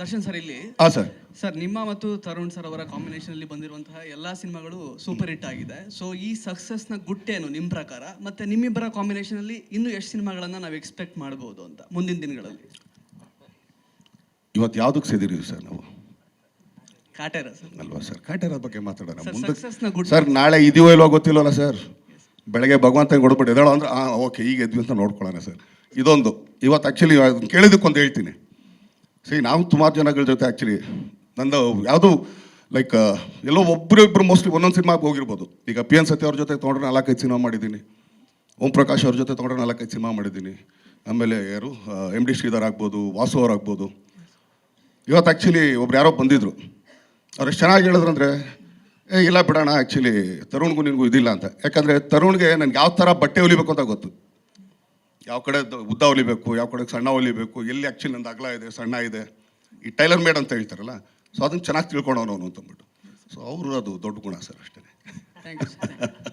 Darshan sir ಇಲ್ಲಿ. ಹಾಂ sir. Sir ನಿಮ್ಮ ಮತ್ತು ತರುಣ್ ಸರ್ ಅವರ ಕಾಂಬಿನೇಷನ್ ಅಲ್ಲಿ ಬಂದಿರುವಂತಹ ಎಲ್ಲಾ ಸಿನಿಮಾಗಳು ಸೂಪರ್ ಹಿಟ್ ಆಗಿದೆ. ಸೊ ಈ ಸಕ್ಸಸ್ನ ಗುಟ್ಟೇನು ನಿಮ್ ಪ್ರಕಾರ? ಮತ್ತೆ ನಿಮ್ಮಿಬ್ಬರ ಕಾಂಬಿನೇಷನ್ ಅಲ್ಲಿ ಇನ್ನು ಎಷ್ಟು ಸಿನಿಮಾಗಳನ್ನ ನಾವು ಎಕ್ಸ್ಪೆಕ್ಟ್ ಮಾಡಬಹುದು ಅಂತ ಮುಂದಿನ ದಿನಗಳಲ್ಲಿ? ಇವತ್ತು ಯಾವುದಕ್ಕೆ ಸೇದಿರಿ ಸರ್ ನಾವು? ಕಾಟೇರ ಸರ್. ಅಲ್ವಾ ಸರ್? ಕಾಟೇರ ಬಗ್ಗೆ ಮಾತಾಡೋಣ. ಸರ್ ಮುಂದೆ ಸಕ್ಸಸ್ನ ಗುಡ್ ಸರ್ ನಾಳೆ ಇದೆಯೋ ಇಲ್ವೋ ಗೊತ್ತಿಲ್ವಲ್ಲ ಸರ್. ಬೆಳಗ್ಗೆ ಭಗವಂತ ಕೊಡ್ಬಿಟ್ಟು ಎದ್ದೇಳೋ ಅಂದ್ರೆ ಓಕೆ ಈಗ ಎದ್ವಿ ಅಂತ ನೋಡ್ಕೊಳ್ಳೋಣ ಸರ್. ಇದೊಂದು. ಇವತ್ತು ಆ್ಯಕ್ಚುಲಿ ಕೇಳಿದಕ್ಕೊಂದು ಹೇಳ್ತೀನಿ. ಸಿ ನಾವು ಸುಮಾರು ಜನಗಳ ಜೊತೆ ಆ್ಯಕ್ಚುಲಿ ನಂದು ಯಾವುದು ಲೈಕ್ ಎಲ್ಲೋ ಒಬ್ಬರು ಇಬ್ಬರು ಮೋಸ್ಟ್ಲಿ ಒಂದೊಂದು ಸಿನಿಮಾಗೆ ಹೋಗಿರ್ಬೋದು. ಈಗ ಪಿ ಎನ್ ಸತ್ಯ ಅವ್ರ ಜೊತೆ ತೊಗೊಂಡ್ರೆ ನಾಲ್ಕೈದು ಸಿನಿಮಾ ಮಾಡಿದ್ದೀನಿ. ಓಂ ಪ್ರಕಾಶ್ ಅವ್ರ ಜೊತೆ ತೊಗೊಂಡ್ರೆ ನಾಲ್ಕೈದು ಸಿನಿಮಾ ಮಾಡಿದ್ದೀನಿ. ಆಮೇಲೆ ಯಾರು ಎಂ ಡಿ ಶ್ರೀಧರ್ ಆಗ್ಬೋದು, ವಾಸು ಅವ್ರು ಆಗ್ಬೋದು. ಇವತ್ತು ಆ್ಯಕ್ಚುಲಿ ಒಬ್ರು ಯಾರೋ ಬಂದಿದ್ರು. ಅವ್ರು ಎಷ್ಟು ಚೆನ್ನಾಗಿ ಹೇಳಿದ್ರು ಅಂದರೆ, ಏ, ಇಲ್ಲ ಬಿಡೋಣ ಆ್ಯಕ್ಚುಲಿ ತರುಣ್ಗೂ ನಿನಗೂ ಇದಿಲ್ಲ ಅಂತ. ಯಾಕಂದರೆ ತರುಣ್ಗೆ ನನಗೆ ಯಾವ ಥರ ಬಟ್ಟೆ ಹೊಲಿಬೇಕು ಅಂತ ಗೊತ್ತು. ಯಾವ ಕಡೆ ಉದ್ದ ಹೊಲಿಬೇಕು, ಯಾವ ಕಡೆ ಸಣ್ಣ ಹೊಲಿಬೇಕು, ಎಲ್ಲಿ ಆ್ಯಕ್ಚುಲಿ ನಂದು ಅಗಲ ಇದೆ, ಸಣ್ಣ ಇದೆ, ಈ ಟೈಲರ್ ಮೇಡ್ ಅಂತ ಹೇಳ್ತಾರಲ್ಲ ಸೊ ಅದನ್ನು ಚೆನ್ನಾಗಿ ತಿಳ್ಕೊಂಡವನು ಅವನು ಅಂತಂದ್ಬಿಟ್ಟು ಸೊ ಅವರು ಅದು ದೊಡ್ಡ ಗುಣ ಸರ್ ಅಷ್ಟೇ. ಸರ್